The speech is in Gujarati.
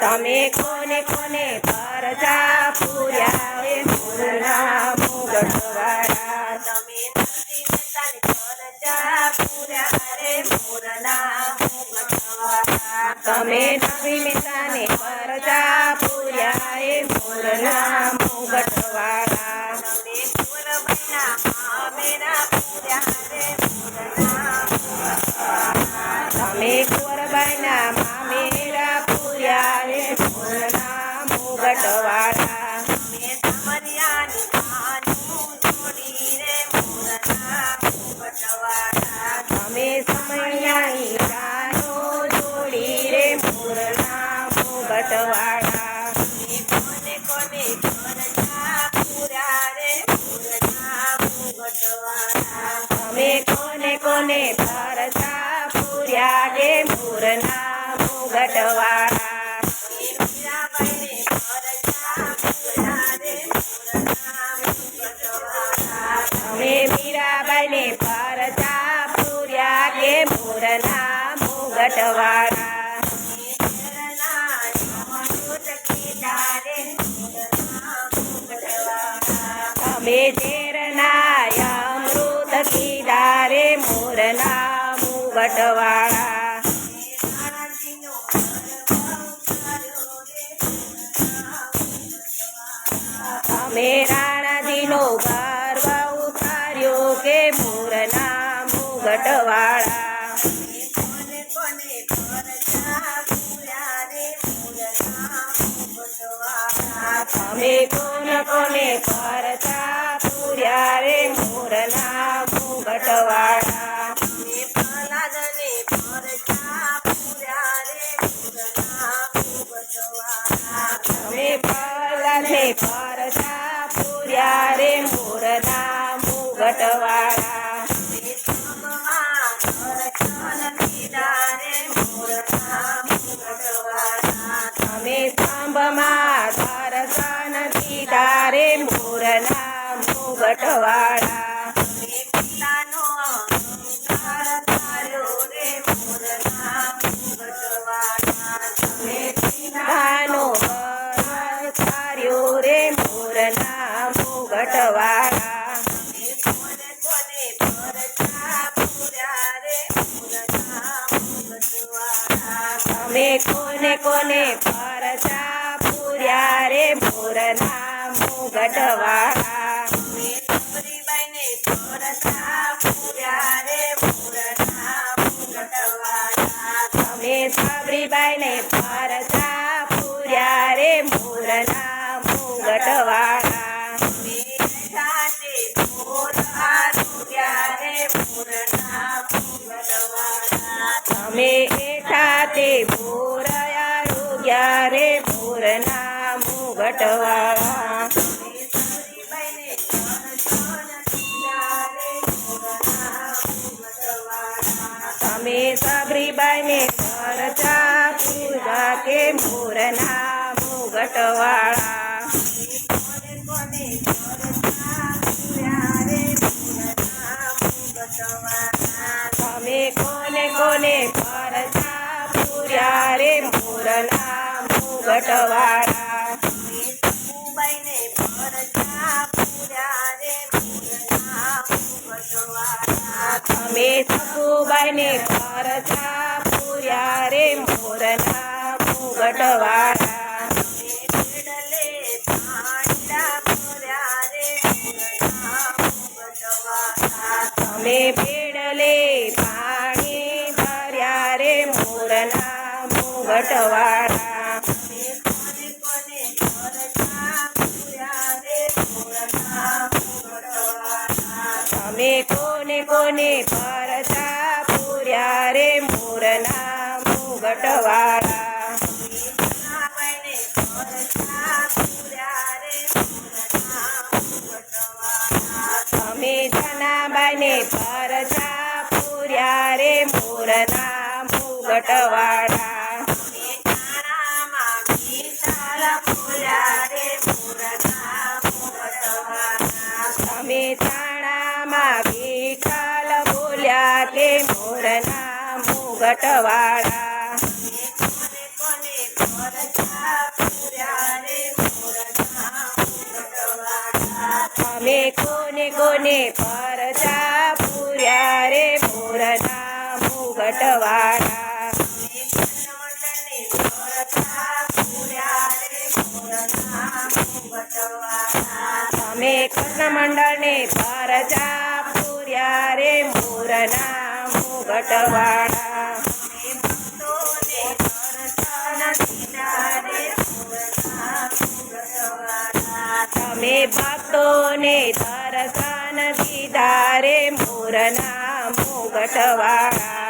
તમે કોને કોને પરજા પૂર્યા? મોરના મુગટવાળા તમે નરસિંહ મહેતાની ફરજા પૂર્યા. રે મોરના મુગટવાળા. તમે નવી મહેતાને મુગટવાળા તમે સામરિયાની કાનું જોડી રે મોરના મુગટવાળા. તમે સમણ્યાની રાનો જોડી રે મોરના મુગટવાળા તમે કોને કોને ફરજા પૂર્યા રે મોરના મુગટવાળા. તમે કોને કોને પરજા પૂર્યા રે મોરના મુગટવાળા મુગટવાળા. તમે મીરાબાઈને પરજા પૂર્યા કે મોરના મુગટવાળા તમે ઝેરના वाळा कोणे कोणे कोणच्या पुऱ्या रे पुरला मुगटवाळा आम्ही कोण कोणे परचा पुऱ्या रे मुरला मुगटवाळा मी फलादने परचा पुऱ्या रे मुरला मुगटवाळा आम्ही फलादने परचा पुऱ्या रे number my રે મોરના મુગટવાળા તમે સાબરીબાઈને પરચા પૂર્યા રે મોરના તમે કોને કોને પરચા પૂર્યા રે મોરના મુગટવાળા. તમે સકુબાઈને પરચા પૂર્યા રે મોરના મુગટવાળા? તમે પેડલે પાણી ભર્યા રે મોરના મુગટવાળા તમે કોને કોને પરચા પૂર્યા રે મોરના મુગટવાળા મોરના મુગટવાળા તમે ચાણામાં વિઠ્ઠલ બોલ્યા કે મોરના મુગટવાળા પરચા પૂર્યા રે અમે કોને કોને પરચા પૂર્યા રે મુગટવાળા અમે કૃષ્ણ મંડળને પરચા પૂર્યા રે મોરના મુગટવાળા. તમે ભક્તોને દર્શન દીધા રે મોરના મુગટવાળા.